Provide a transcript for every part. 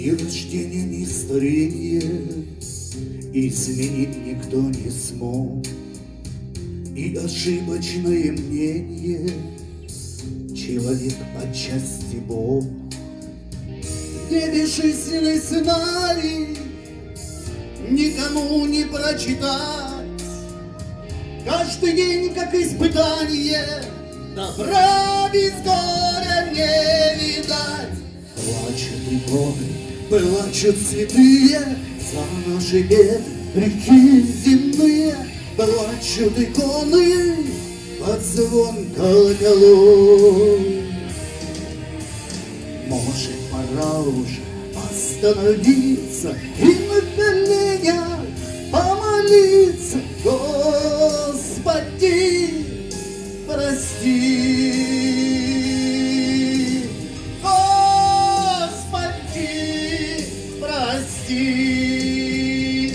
Ни рождение, ни старение Изменить никто не смог. И ошибочное мнение Человек отчасти Бог. Где бесчисленный сценарий Никому не прочитать. Каждый день как испытание Добра без горя не видать. Плачут иконы, плачут святые наши беды, реки земные Плачут иконы под звон колоколов. Может, пора уже остановиться И прости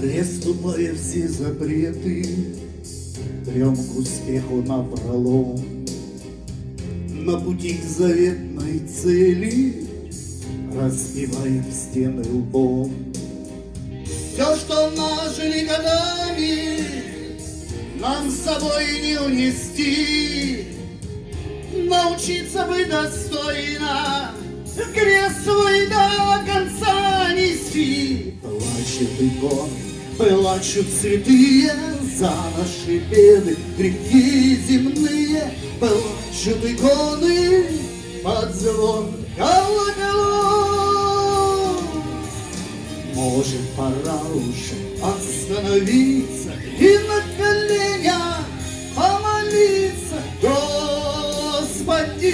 Приступая все запреты Трем к успеху напролом. На пути к заветной цели Разбиваем стены лбом. Все, что нажили годами Нам с собой не унести. Научиться быть достойно свой до конца нести Плачут иконы, плачут святые За наши беды, грехи земные. Плачут иконы под звон. Колоколов Может, пора уже остановиться И на коленях помолиться. Господи,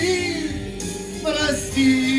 прости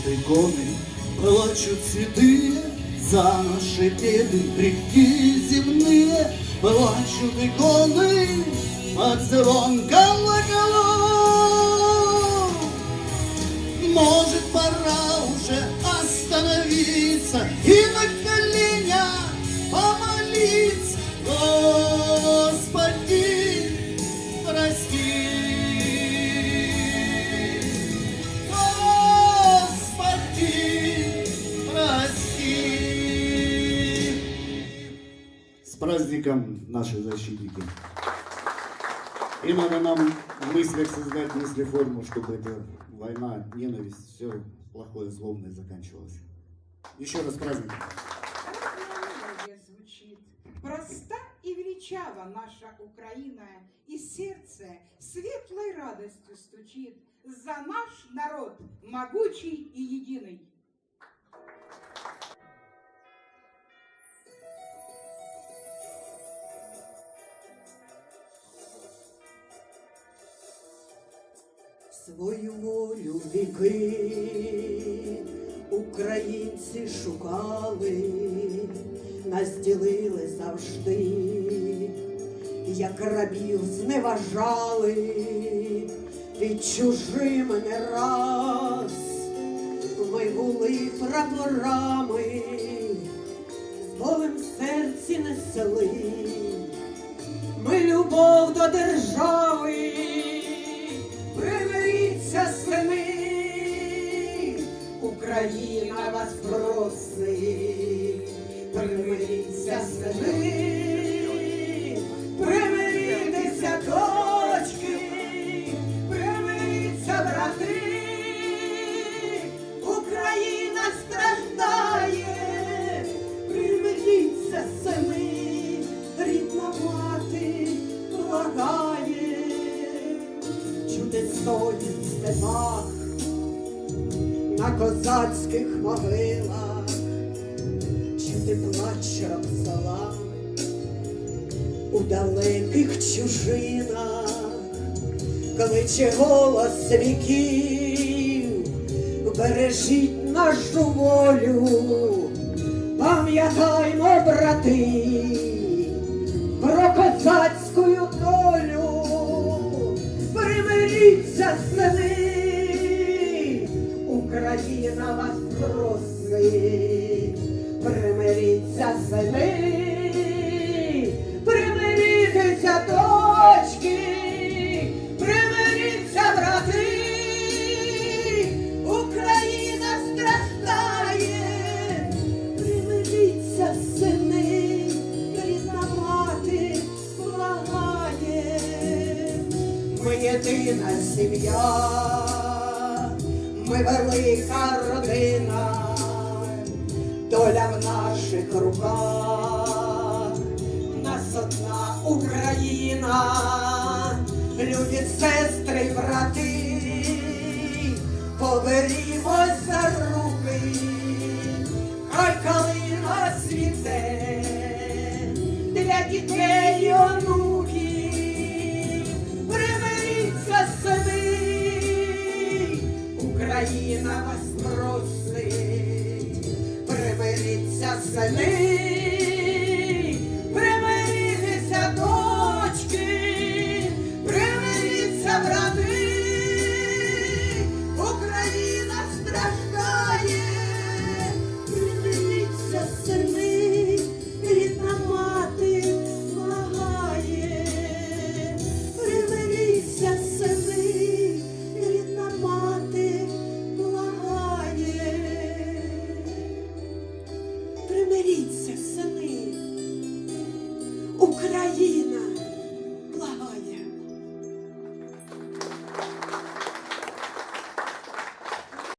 Плачут иконы, плачут святые За наши беды, грехи земные Плачут иконы под звон колоколов Может, пора уже остановиться праздником, наши защитники. И надо нам в мыслях создать мыслеформу, чтобы эта война, ненависть, все плохое, злобное заканчивалось. Еще раз звучит. Проста и величава наша Украина, и сердце светлой радостью стучит за наш народ, могучий и единый. Свою волю віки. Українці шукали, нас ділили завжди, як рабів зневажали, під чужими не раз. Ми були прапорами, з болем серці несли. Ми любов до держави, Україна вас просить, примиріться сини, примиріться дочки, примиріться брати, Україна страждає, примиріться сини, рідна мати благає, чути стоїть степа, на козацьких могилах, чути плач Роксолани у далеких чужинах, кличе голос віків, бережіть нашу волю, пам'ятаймо, брати, про козацьку єдина сім'я, ми велика родина, доля в наших руках, нас одна Україна, любі сестри брати, поберімось за руки, хай калина світе для дітей Україна вас просить, примиріться самі,